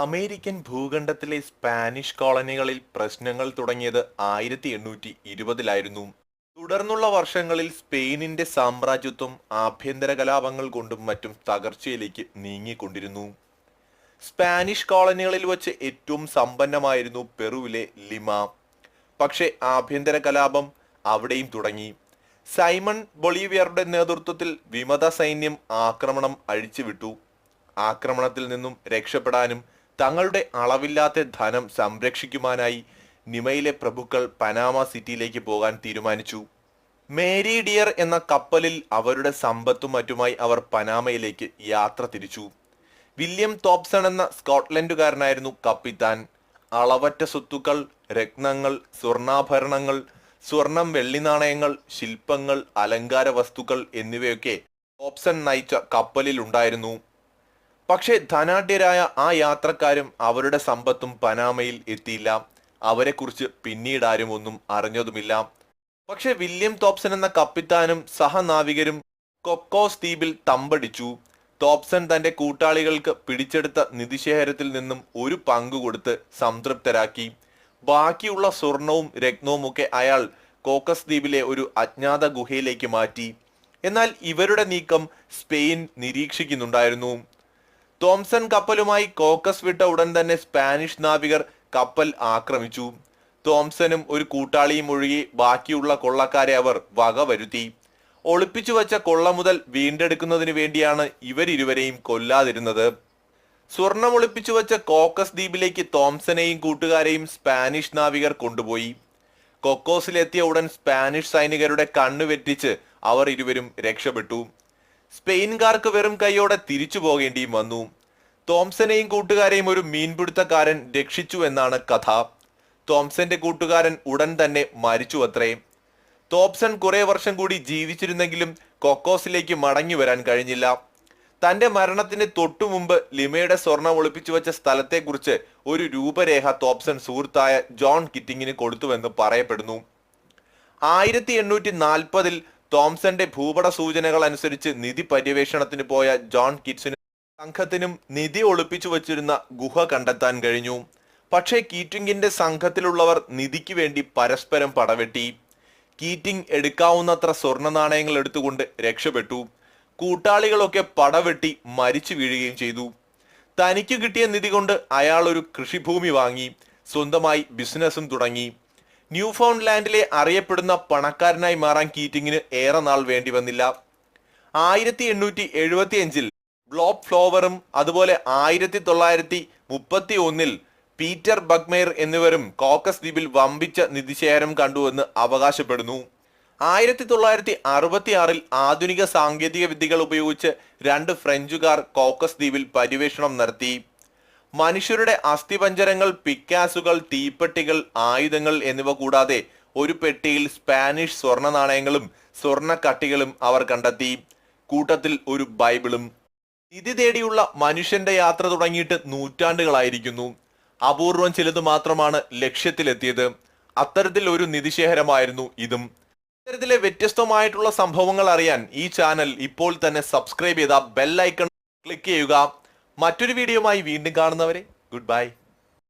American ഭൂഖണ്ഡത്തിലെ Spanish കോളനികളിൽ പ്രശ്നങ്ങൾ തുടങ്ങിയത് ആയിരത്തി എണ്ണൂറ്റി ഇരുപതിലായിരുന്നു തുടർന്നുള്ള വർഷങ്ങളിൽ സ്പെയിനിന്റെ സാമ്രാജ്യത്വം ആഭ്യന്തര കലാപങ്ങൾ കൊണ്ടും മറ്റും തകർച്ചയിലേക്ക് നീങ്ങിക്കൊണ്ടിരുന്നു. സ്പാനിഷ് കോളനികളിൽ വച്ച് ഏറ്റവും സമ്പന്നമായിരുന്നു പെറുവിലെ ലിമ. പക്ഷേ ആഭ്യന്തര കലാപം അവിടെയും തുടങ്ങി. സൈമൺ ബൊളീവിയറുടെ നേതൃത്വത്തിൽ വിമത സൈന്യം ആക്രമണം അഴിച്ചുവിട്ടു. ആക്രമണത്തിൽ നിന്നും രക്ഷപ്പെടാനും തങ്ങളുടെ അളവില്ലാത്ത ധനം സംരക്ഷിക്കുവാനായി നിമയിലെ പ്രഭുക്കൾ പനാമ സിറ്റിയിലേക്ക് പോകാൻ തീരുമാനിച്ചു. മേരി ഡിയർ എന്ന കപ്പലിൽ അവരുടെ സമ്പത്തും മറ്റുമായി അവർ പനാമയിലേക്ക് യാത്ര തിരിച്ചു. വില്യം തോപ്സൺ എന്ന സ്കോട്ട്ലൻഡുകാരനായിരുന്നു കപ്പിത്താൻ. അളവറ്റ സ്വത്തുക്കൾ രത്നങ്ങൾ സ്വർണാഭരണങ്ങൾ സ്വർണം വെള്ളി നാണയങ്ങൾ ശില്പങ്ങൾ അലങ്കാര വസ്തുക്കൾ എന്നിവയൊക്കെ തോപ്സൺ നയിച്ച കപ്പലിൽ ഉണ്ടായിരുന്നു. പക്ഷേ ധനാഢ്യരായ ആ യാത്രക്കാരും അവരുടെ സമ്പത്തും പനാമയിൽ എത്തിയില്ല. അവരെക്കുറിച്ച് പിന്നീട് ആരും ഒന്നും അറിഞ്ഞതുമില്ല. പക്ഷെ വില്യം തോപ്സൺ എന്ന കപ്പിത്താനും സഹനാവികരും കൊക്കോസ് ദ്വീപിൽ തമ്പടിച്ചു. തോപ്സൺ തന്റെ കൂട്ടാളികൾക്ക് പിടിച്ചെടുത്ത നിധിശേഖരത്തിൽ നിന്നും ഒരു പങ്ക് കൊടുത്ത് സംതൃപ്തരാക്കി. ബാക്കിയുള്ള സ്വർണവും രത്നവും ഒക്കെ അയാൾ കോക്കസ് ദ്വീപിലെ ഒരു അജ്ഞാത ഗുഹയിലേക്ക് മാറ്റി. എന്നാൽ ഇവരുടെ നീക്കം സ്പെയിൻ നിരീക്ഷിക്കുന്നുണ്ടായിരുന്നു. തോംസൺ കപ്പലുമായി കോക്കസ് വിട്ട ഉടൻ തന്നെ സ്പാനിഷ് നാവികർ കപ്പൽ ആക്രമിച്ചു. തോംസനും ഒരു കൂട്ടാളിയും ഒഴികെ ബാക്കിയുള്ള കൊള്ളക്കാരെ അവർ വകവരുത്തി ഒളിപ്പിച്ചു വച്ച കൊള്ള മുതൽ വീണ്ടെടുക്കുന്നതിന് വേണ്ടിയാണ് ഇവരിരുവരെയും കൊല്ലാതിരുന്നത്. സ്വർണം ഒളിപ്പിച്ചു വച്ച കോക്കസ് ദ്വീപിലേക്ക് തോംസനെയും കൂട്ടുകാരെയും സ്പാനിഷ് നാവികർ കൊണ്ടുപോയി. കൊക്കോസിലെത്തിയ ഉടൻ സ്പാനിഷ് സൈനികരുടെ കണ്ണു വെട്ടിച്ച് അവർ ഇരുവരും രക്ഷപ്പെട്ടു. സ്പെയിൻകാർക്ക് വെറും കൈയോടെ തിരിച്ചു പോകേണ്ടിയും വന്നു. തോംസനെയും കൂട്ടുകാരെയും ഒരു മീൻപിടുത്തക്കാരൻ രക്ഷിച്ചു എന്നാണ് കഥ. തോംസന്റെ കൂട്ടുകാരൻ ഉടൻ തന്നെ മരിച്ചു അത്രേ. തോപ്സൺ കുറെ വർഷം കൂടി ജീവിച്ചിരുന്നെങ്കിലും കൊക്കോസിലേക്ക് മടങ്ങി വരാൻ കഴിഞ്ഞില്ല. തന്റെ മരണത്തിന് തൊട്ടു മുമ്പ് ലിമയുടെ സ്വർണം ഒളിപ്പിച്ചു വെച്ച സ്ഥലത്തെക്കുറിച്ച് ഒരു രൂപരേഖ തോപ്സൺ സുഹൃത്തായ ജോൺ കിറ്റിങ്ങിന് കൊടുത്തുവെന്ന് പറയപ്പെടുന്നു. ആയിരത്തി എണ്ണൂറ്റി നാൽപ്പതിൽ തോംസന്റെ ഭൂപട സൂചനകൾ അനുസരിച്ച് നിധി പര്യവേഷണത്തിന് പോയ ജോൺ കിറ്റ്സിനും സംഘത്തിനും നിധി ഒളിപ്പിച്ചു വച്ചിരുന്ന ഗുഹ കണ്ടെത്താൻ കഴിഞ്ഞു. പക്ഷേ കീറ്റിംഗിന്റെ സംഘത്തിലുള്ളവർ നിധിക്ക് വേണ്ടി പരസ്പരം പടവെട്ടി. കീറ്റിംഗ് എടുക്കാവുന്നത്ര സ്വർണ നാണയങ്ങൾ എടുത്തുകൊണ്ട് രക്ഷപ്പെട്ടു. കൂട്ടാളികളൊക്കെ പടവെട്ടി മരിച്ചു വീഴുകയും ചെയ്തു. തനിക്ക് കിട്ടിയ നിധി കൊണ്ട് അയാൾ ഒരു കൃഷിഭൂമി വാങ്ങി. സ്വന്തമായി ബിസിനസ്സും തുടങ്ങി. ന്യൂ ഫൗണ്ട് ലാൻഡിലെ അറിയപ്പെടുന്ന പണക്കാരനായി മാറാൻ കീറ്റിങ്ങിന് ഏറെ നാൾ വേണ്ടി വന്നില്ല. ആയിരത്തി എണ്ണൂറ്റി എഴുപത്തി അഞ്ചിൽ ബ്ലോബ് ഫ്ലോവറും അതുപോലെ ആയിരത്തി തൊള്ളായിരത്തി മുപ്പത്തി ഒന്നിൽ പീറ്റർ ബഗ്മേർ എന്നിവരും കോക്കസ് ദ്വീപിൽ വമ്പിച്ച നിധിശേഖരം കണ്ടുവെന്ന് അവകാശപ്പെടുന്നു. ആയിരത്തി തൊള്ളായിരത്തി അറുപത്തി ആറിൽ ആധുനിക സാങ്കേതിക വിദ്യകൾ ഉപയോഗിച്ച് രണ്ട് ഫ്രഞ്ചുകാർ കോക്കസ് ദ്വീപിൽ പര്യവേഷണം നടത്തി. മനുഷ്യരുടെ അസ്ഥിപഞ്ജരങ്ങൾ പിക്കാസുകൾ തീപ്പെട്ടികൾ ആയുധങ്ങൾ എന്നിവ കൂടാതെ ഒരു പെട്ടിയിൽ സ്പാനിഷ് സ്വർണ നാണയങ്ങളും സ്വർണ കട്ടികളും അവർ കണ്ടെത്തി. കൂട്ടത്തിൽ ഒരു ബൈബിളും. നിധി തേടിയുള്ള മനുഷ്യന്റെ യാത്ര തുടങ്ങിയിട്ട് നൂറ്റാണ്ടുകളായിരിക്കുന്നു. അപൂർവം ചിലത് മാത്രമാണ് ലക്ഷ്യത്തിലെത്തിയത്. അത്തരത്തിൽ ഒരു നിധിശേഖരമായിരുന്നു ഇതും. ഇത്തരത്തിലെ വ്യത്യസ്തമായിട്ടുള്ള സംഭവങ്ങൾ അറിയാൻ ഈ ചാനൽ ഇപ്പോൾ തന്നെ സബ്സ്ക്രൈബ് ചെയ്ത ബെല്ലൈക്കൺ ക്ലിക്ക് ചെയ്യുക. മറ്റൊരു വീഡിയോയുമായി വീണ്ടും കാണുന്നവരെ ഗുഡ് ബൈ